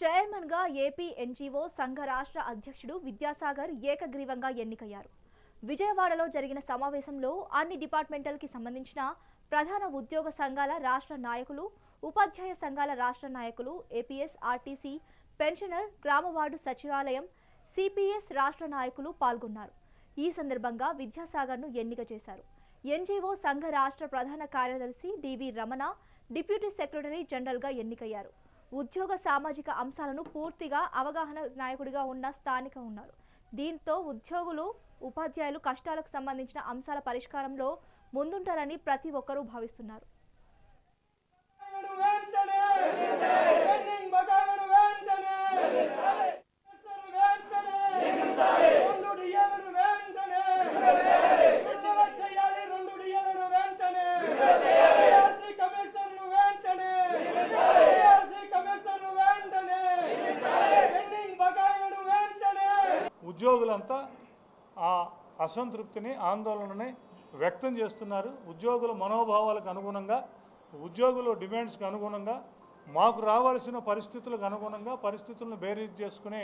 చైర్మన్గా AP NGO సంఘ రాష్ట్ర అధ్యక్షుడు విద్యాసాగర్ ఏకగ్రీవంగా ఎన్నికయ్యారు. విజయవాడలో జరిగిన సమావేశంలో అన్ని డిపార్ట్మెంటల్కి సంబంధించిన ప్రధాన ఉద్యోగ సంఘాల రాష్ట్ర నాయకులు ఉపాధ్యాయ సంఘాల రాష్ట్ర నాయకులు ఏపీఎస్ ఆర్టీసీ పెన్షనర్ గ్రామ వార్డు సచివాలయం సిపిఎస్ రాష్ట్ర నాయకులు పాల్గొన్నారు. ఈ సందర్భంగా విద్యాసాగర్ను ఎన్నిక చేశారు. ఎన్జీఓ సంఘ రాష్ట్ర ప్రధాన కార్యదర్శి డివి రమణ డిప్యూటీ సెక్రటరీ జనరల్గా ఎన్నికయ్యారు. ఉద్యోగ సామాజిక అంశాలను పూర్తిగా అవగాహన నాయకుడిగా ఉన్న స్థానిక ఉన్నారు. దీంతో ఉద్యోగులు ఉపాధ్యాయులు కష్టాలకు సంబంధించిన అంశాల పరిష్కారంలో ముందుంటారని ప్రతి ఒక్కరూ భావిస్తున్నారు. ఉద్యోగులంతా ఆ అసంతృప్తిని ఆందోళనని వ్యక్తం చేస్తున్నారు. ఉద్యోగుల మనోభావాలకు అనుగుణంగా ఉద్యోగుల డిమాండ్స్కి అనుగుణంగా మాకు రావాల్సిన పరిస్థితులకు అనుగుణంగా పరిస్థితులను బేరీజ్ చేసుకుని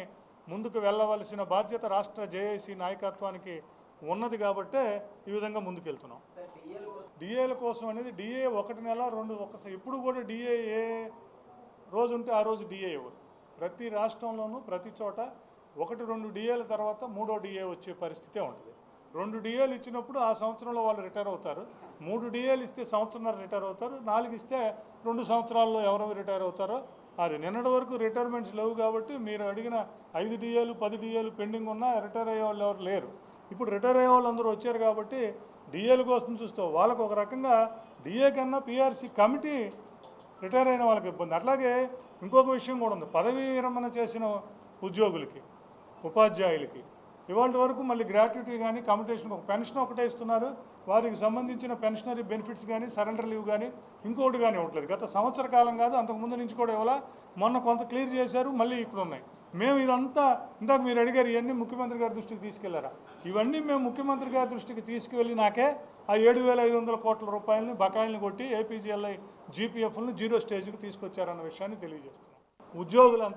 ముందుకు వెళ్ళవలసిన బాధ్యత రాష్ట్ర జేఏసీ నాయకత్వానికి ఉన్నది కాబట్టే ఈ విధంగా ముందుకెళ్తున్నాం. డిఏల కోసం అనేది డిఏ ఒకటి నెల రెండు ఒకసారి ఇప్పుడు కూడా డిఏ ఏ రోజు ఉంటే ఆ రోజు డిఏ ఇవ్వరు ప్రతి రాష్ట్రంలోనూ ప్రతి చోట ఒకటి రెండు డిఏల తర్వాత మూడో డిఏ వచ్చే పరిస్థితే ఉంటుంది. రెండు డిఏలు ఇచ్చినప్పుడు ఆ సంవత్సరంలో వాళ్ళు రిటైర్ అవుతారు. మూడు డిఏలు ఇస్తే సంవత్సరంన్నర రిటైర్ అవుతారు. నాలుగు ఇస్తే రెండు సంవత్సరాల్లో ఎవరెవరు రిటైర్ అవుతారో అది నిన్నటి వరకు రిటైర్మెంట్స్ లేవు కాబట్టి మీరు అడిగిన ఐదు డిఏలు పది డిఏలు పెండింగ్ ఉన్నా రిటైర్ అయ్యే వాళ్ళు ఎవరు లేరు. ఇప్పుడు రిటైర్ అయ్యే వాళ్ళు అందరూ వచ్చారు కాబట్టి డిఏల కోసం చూస్తూ వాళ్ళకు ఒక రకంగా డిఏ కన్నా పిఆర్సీ కమిటీ రిటైర్ అయిన వాళ్ళకి ఇబ్బంది. అట్లాగే ఇంకొక విషయం కూడా ఉంది. పదవీ విరమణ చేసిన ఉద్యోగులకి ఉపాధ్యాయులకి. ఇవాళ వరకు మళ్ళీ గ్రాట్యుటీ కానీ కమిటేషన్ ఒక పెన్షన్ ఒకటే ఇస్తున్నారు. వారికి సంబంధించిన పెన్షనరీ బెనిఫిట్స్ కానీ సరెండర్ లీవ్ కానీ ఇంకోటి కానీ ఇవ్వట్లేదు. గత సంవత్సర కాలం కాదు అంతకు ముందు నుంచి కూడా ఇవ్వాల? మొన్న కొంత క్లియర్ చేశారు మళ్ళీ ఇక్కడ ఉన్నాయి. మేము ఇదంతా ఇందాక మీరు అడిగారు ఇవన్నీ ముఖ్యమంత్రి గారి దృష్టికి తీసుకెళ్ళారా? ఇవన్నీ మేము ముఖ్యమంత్రి గారి దృష్టికి తీసుకువెళ్ళినాకే ఆ ఏడు వేల ఐదు వందల కోట్ల రూపాయలని బకాయిలను కొట్టి ఏపీజీఎల్ఐ జీపీఎఫ్లను జీరో స్టేజ్కి తీసుకొచ్చారన్న విషయాన్ని తెలియజేస్తున్నాం. ఉద్యోగులంతా